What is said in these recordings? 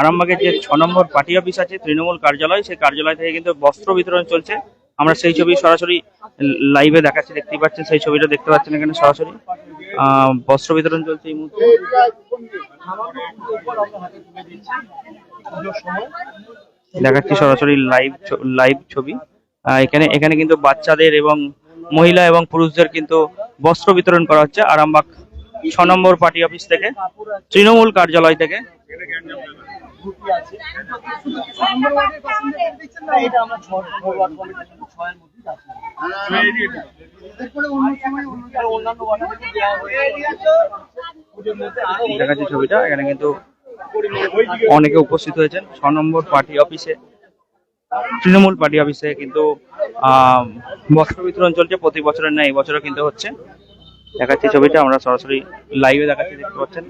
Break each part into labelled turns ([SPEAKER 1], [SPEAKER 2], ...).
[SPEAKER 1] আরামবাগের যে ছ নম্বর পার্টি অফিস আছে, তৃণমূল কার্যালয়, সেই কার্যালয় থেকে কিন্তু বস্ত্র বিতরণ চলছে। আমরা সেই ছবি সরাসরি লাইভে দেখাচ্ছি দেখতে পাচ্ছেন, সেই ছবিটা দেখতে পাচ্ছেন এখানে সরাসরি। বস্ত্র বিতরণ চলছে এই মুহূর্তে। দেখাচ্ছি সরাসরি লাইভ লাইভ ছবি। এখানে এখানে কিন্তু বাচ্চাদের এবং মহিলা এবং পুরুষদের কিন্তু বস্ত্র বিতরণ করা হচ্ছে আরামবাগ ছ নম্বর পার্টি অফিস থেকে, তৃণমূল কার্যালয় থেকে। দেখাচ্ছি ছবিটা এখানে কিন্তু অনেকে উপস্থিত হয়েছেন। ছ নম্বর পার্টি অফিসে তৃণমূল পার্টি অফিসে কিন্তু আহ, বস্ত্র বিতরণ চলছে প্রতি বছরের ন্যায় এই বছরও কিন্তু হচ্ছে। দেখাচ্ছি ছবিটা আমরা সরাসরি লাইভে দেখাচ্ছি দেখতে পাচ্ছেন।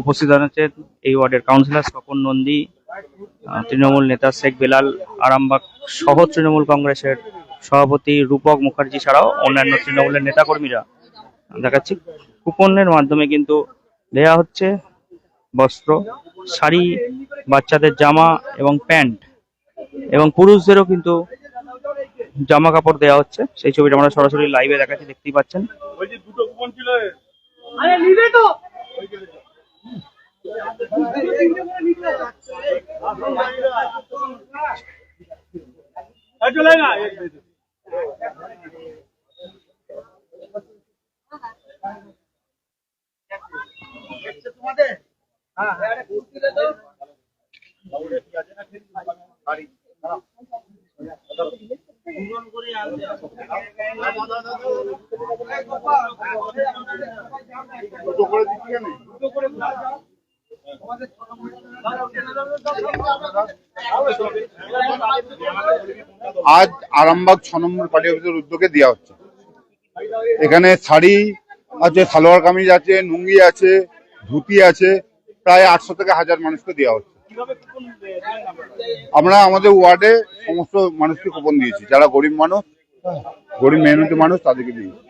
[SPEAKER 1] উপস্থিত আছেন এই ওয়ার্ডের কাউন্সিলর স্বপন নন্দী তৃণমূল নেতা শেখ বেলাল আরামবাগ সহ তৃণমূল কংগ্রেসের সভাপতি রূপক মুখার্জি ছাড়াও অন্যান্য তৃণমূলের নেতাকর্মীরা দেখাচ্ছি। কুপনের মাধ্যমে কিন্তু দেয়া হচ্ছে বস্ত্র, শাড়ি, বাচ্চাদের জামা এবং প্যান্ট এবং পুরুষদেরও কিন্তু জামা কাপড় দেওয়া হচ্ছে। সেই ছবিটা আমরা সরাসরি লাইভে দেখাচ্ছি দেখতেই পাচ্ছেন।
[SPEAKER 2] আজ আরামবাগ ছ নম্বর পার্টি অফিসের উদ্যোগে দেওয়া হচ্ছে। এখানে শাড়ি আছে, সালোয়ার কামিজ আছে, লুঙ্গি আছে, ধুতি আছে, প্রায় আটশো থেকে হাজার মানুষকে দেওয়া হচ্ছে। আমরা আমাদের ওয়ার্ডে সমস্ত মানুষকে কুপন দিয়েছি যারা গরিব মানুষ গরিব মেহনতি মানুষ তাদেরকে দিয়েছি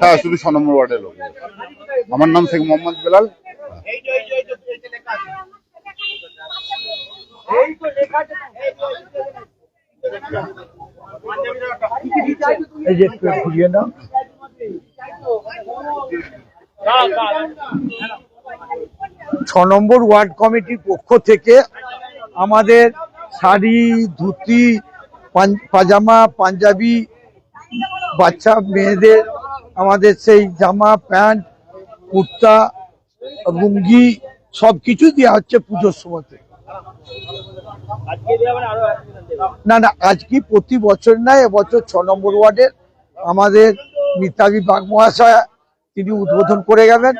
[SPEAKER 2] হ্যাঁ শুধু ছ নম্বর ওয়ার্ডের লোক আমার নাম শেখ মোহাম্মদ বেলাল
[SPEAKER 3] এই যে একটু ঘুরিয়ে নাও ছ নম্বর ওয়ার্ড কমিটির পক্ষ থেকে আমাদের শাড়ি, ধুতি পাজামা, পাঞ্জাবি, বাচ্চা, মেয়েদের আমাদের সেই জামা, প্যান্ট, কুর্তা, লুঙ্গি সব কিছু দেওয়া হচ্ছে পুজোর সময়তে না না, আজকে প্রতি বছর না, এবছর ছ নম্বর ওয়ার্ডের আমাদের মিতালি বাগ মহাশয় তিনি উদ্বোধন করে গেলেন।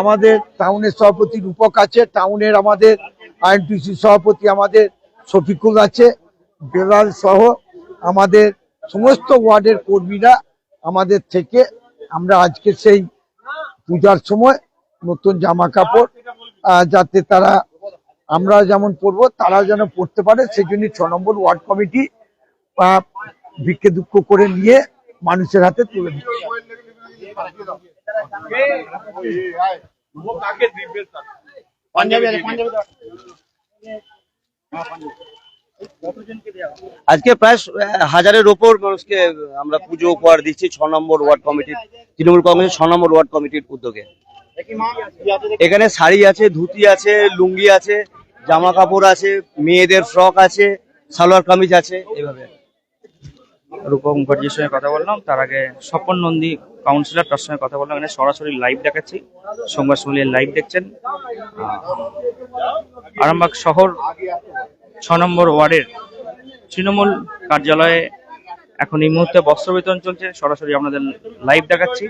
[SPEAKER 3] আমাদের টাউনের সভাপতি রূপক আছে টাউনের আমাদের আইএনটিসি সভাপতি আমাদের শফিকুল আছে, বেলাল সহ আমাদের সমস্ত ওয়ার্ডের কর্মীরা আমাদের থেকে। আমরা আজকে সেই পূজার সময় নতুন জামা কাপড় যাতে তারা, আমরা যেমন পড়ব তারা যেন পড়তে পারে। সেই জন্য ছ নম্বর ওয়ার্ড কমিটি ভিক্ষে দুঃখ করে নিয়ে মানুষের হাতে তুলে দিচ্ছে।
[SPEAKER 4] আজকে প্রায় হাজারের ওপর মানুষকে আমরা পুজো উপহার দিচ্ছি ছ নম্বর ওয়ার্ড কমিটির, তৃণমূল কংগ্রেসের ছ নম্বর ওয়ার্ড কমিটির উদ্যোগে। এখানে শাড়ি আছে, ধুতি আছে, লুঙ্গি আছে জামা কাপড় আছে, মেয়েদের ফ্রক আছে, সালোয়ার কামিজ আছে এইভাবে
[SPEAKER 1] রূপক মুখার্জির সঙ্গে কথা বললাম, তার আগে স্বপন নন্দী কাউন্সিলর তার সঙ্গে কথা বললাম। এখানে সরাসরি লাইভ দেখাচ্ছি। সংবাদ সম্মেলনের লাইভ দেখছেন। আরামবাগ শহর ছ নম্বর ওয়ার্ডের তৃণমূল কার্যালয়ে এখন এই মুহূর্তে বস্ত্র বিতরণ চলছে। সরাসরি আপনাদের লাইভ দেখাচ্ছি।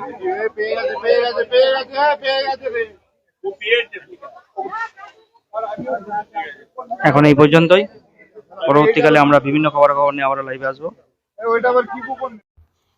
[SPEAKER 1] এখন এই পর্যন্তই। পরবর্তীকালে আমরা বিভিন্ন খবর খবর নিয়ে আবার লাইভে আসব।